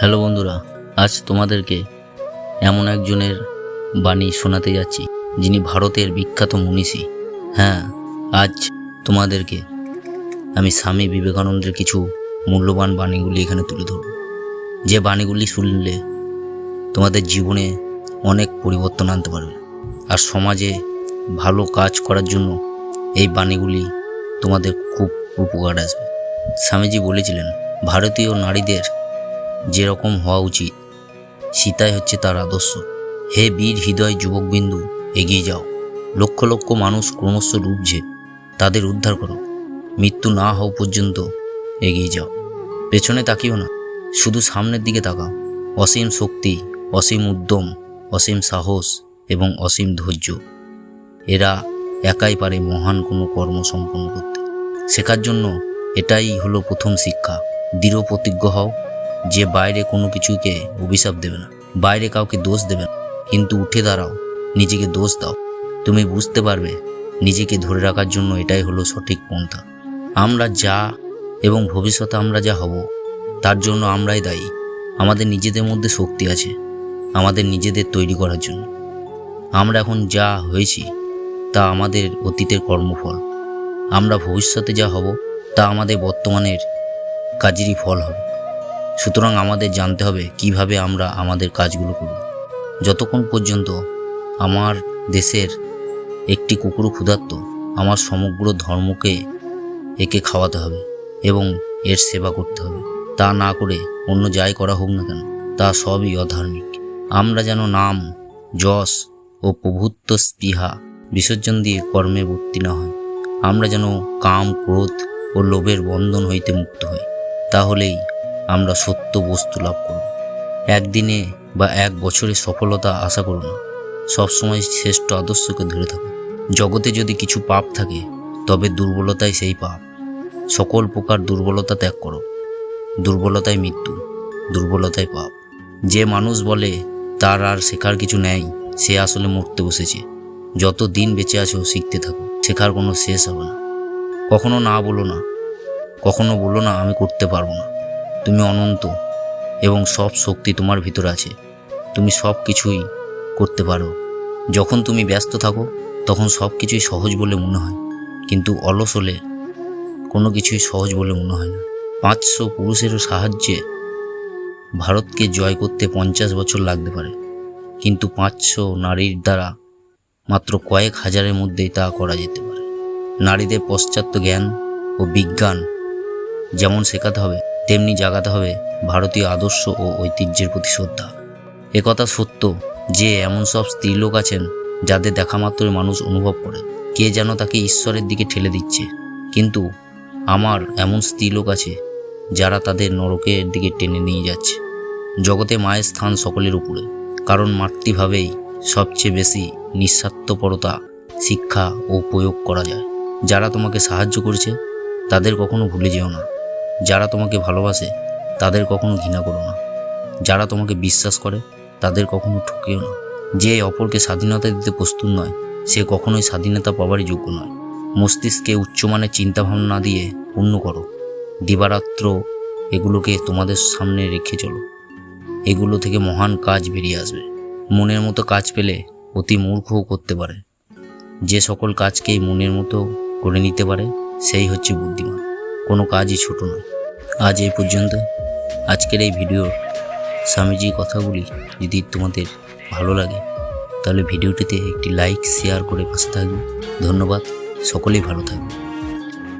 Hello বন্ধুরা, আজ তোমাদেরকে এমন একজনের বাণী শোনাতে যাচ্ছি, যিনি ভারতের বিখ্যাত মনীষী। হ্যাঁ আজ তোমাদেরকে আমি স্বামী বিবেকানন্দের কিছু মূল্যবান বাণীগুলি এখানে তুলে ধরব। যে বাণীগুলি শুনলে তোমাদের জীবনে অনেক পরিবর্তন আনতে পারবে, আর সমাজে ভালো কাজ করার জন্য এই বাণীগুলি তোমাদের খুব উপকার আসবে। স্বামীজি বলেছিলেন, ভারতীয় নারীদের যেরকম হওয়া উচিত। সীতাই হচ্ছে তার আদর্শ। হে বীর হৃদয় যুবকবিন্দু, এগিয়ে যাও। লক্ষ লক্ষ মানুষ ক্রমশ ডুবছে তাদের উদ্ধার করো। মৃত্যু না হওয়া পর্যন্ত এগিয়ে যাও। পেছনে তাকিও না, শুধু সামনের দিকে তাকাও। অসীম শক্তি, অসীম উদ্যম, অসীম সাহস এবং অসীম ধৈর্য, এরা একাই পারে মহান কোনো কর্ম সম্পন্ন করতে। শেখার জন্য এটাই হলো প্রথম শিক্ষা। দৃঢ় প্রতিজ্ঞ হও যে বাইরে কোনো কিছুকে অভিশাপ দেবে না, বাইরে কাউকে দোষ দেবে না। কিন্তু উঠে দাঁড়াও, নিজেকে দোষ দাও। তুমি বুঝতে পারবে, নিজেকে ধরে রাখার জন্য এটাই হলো সঠিক পন্থা। আমরা যা এবং ভবিষ্যতে আমরা যা হব, তার জন্য আমরাই দায়ী। আমাদের নিজেদের মধ্যে শক্তি আছে, আমাদের নিজেদের তৈরি করার জন্য। আমরা এখন যা হয়েছি, তা আমাদের অতীতের কর্মফল। আমরা ভবিষ্যতে যা হব, তা আমাদের বর্তমানের কাজেরই ফল হবে। সুতরাং আমাদের জানতে হবে কীভাবে আমরা আমাদের কাজগুলো করব। যতক্ষণ পর্যন্ত আমার দেশের একটি কুকুর ক্ষুধার্ত, আমার সমগ্র ধর্মকে একে খাওয়াতে হবে এবং এর সেবা করতে হবে। তা না করে অন্য যাই করা হোক না কেন, তা সবই অধার্মিক। আমরা যেন নাম, যশ ও প্রভুত্ব স্পৃহা বিসর্জন দিয়ে কর্মে ভর্তি না হয় আমরা যেন কাম, ক্রোধ ও লোভের বন্ধন হইতে মুক্ত হই। তাহলেই আমরা সত্য বস্তু লাভ করব। একদিনে বা এক বছরে সফলতা আশা করো না। সবসময় শ্রেষ্ঠ আদর্শকে ধরে থাকো। জগতে যদি কিছু পাপ থাকে, তবে দুর্বলতাই সেই পাপ। সকল প্রকার দুর্বলতা ত্যাগ করো। দুর্বলতায় মৃত্যু দুর্বলতায় পাপ। যে মানুষ বলে, তার আর শেখার কিছু নেই সে আসলে মরতে বসেছে। যত দিন বেঁচে আছো, শিখতে থাকো। শেখার কোনো শেষ হবে না। কখনো না বলো না। কখনো বলো না, আমি করতে পারব না। তুমি অনন্ত এবং সব শক্তি তোমার ভিতর আছে। তুমি সব কিছুই করতে পারো। যখন তুমি ব্যস্ত থাকো, তখন সব কিছুই সহজ বলে মনে হয়। কিন্তু অলস হলে কোনো কিছুই সহজ বলে মনে হয় না। পাঁচশো পুরুষেরও সাহায্যে ভারতকে জয় করতে পঞ্চাশ বছর লাগতে পারে। কিন্তু পাঁচশো নারীর দ্বারা মাত্র কয়েক হাজারের মধ্যেই তা করা যেতে পারে। নারীদের পশ্চাত্য জ্ঞান ও বিজ্ঞান যেমন শেখাতে হবে তেমনি জাগাতে হবে ভারতীয় আদর্শ ও ঐতিহ্যের প্রতি শ্রদ্ধা। একথা সত্য যে এমন সব স্ত্রীলোক আছেন যাদের দেখা মাত্রই মানুষ অনুভব করে। কে যেন তাকে ঈশ্বরের দিকে ঠেলে দিচ্ছে। কিন্তু আমার এমন স্ত্রীলোক আছে যারা তাদের নরকের দিকে টেনে নিয়ে যাচ্ছে। জগতে মায়ের স্থান সকলের উপরে। কারণ মাতৃভাবেই সবচেয়ে বেশি নিঃস্বার্থপরতা, শিক্ষা ও প্রয়োগ করা যায়। যারা তোমাকে সাহায্য করেছে, তাদের কখনো ভুলে যেও না। যারা তোমাকে ভালোবাসে, তাদের কখনো ঘৃণা করো না। যারা তোমাকে বিশ্বাস করে, তাদের কখনো ঠকিও না। যে অপরকে স্বাধীনতা দিতে প্রস্তুত নয়, সে কখনোই স্বাধীনতা পাওয়ারই যোগ্য নয়। মস্তিষ্কে উচ্চমানের চিন্তাভাবনা না দিয়ে পূর্ণ করো। দিবারাত্র এগুলোকে তোমাদের সামনে রেখে চলো। এগুলো থেকে মহান কাজ বেরিয়ে আসবে। মনের মতো কাজ পেলে অতি মূর্খও করতে পারে। যে সকল কাজকেই মনের মতো করে নিতে পারে, সেই হচ্ছে বুদ্ধিমান। কোনো কাজই ছোট নয়। আজ এই পর্যন্ত। আজকের এই ভিডিও স্বামীজির কথাগুলি যদি তোমাদের ভালো লাগে, তাহলে ভিডিওটিতে একটি লাইক শেয়ার করে পাশে থাকবে। ধন্যবাদ। সকলেই ভালো থাকবে।